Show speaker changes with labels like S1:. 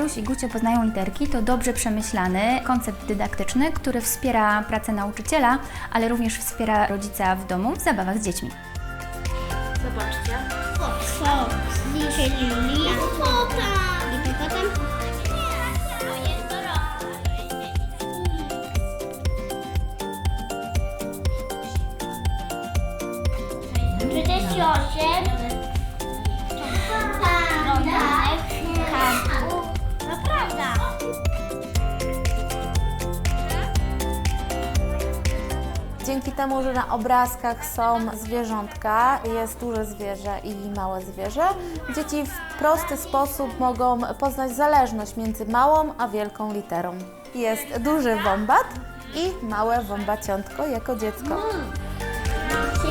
S1: Guś i Gucio poznają literki to dobrze przemyślany koncept dydaktyczny, który wspiera pracę nauczyciela, ale również wspiera rodzica w domu w zabawach z dziećmi.
S2: Zobaczcie.
S3: Fox, hipopotam. Hipopotam? Trzydzieści osiem.
S2: Dzięki temu, że na obrazkach są zwierzątka, jest duże zwierzę i małe zwierzę, dzieci w prosty sposób mogą poznać zależność między małą a wielką literą. Jest duży wombat i małe wombaciątko jako dziecko.
S3: Trzy.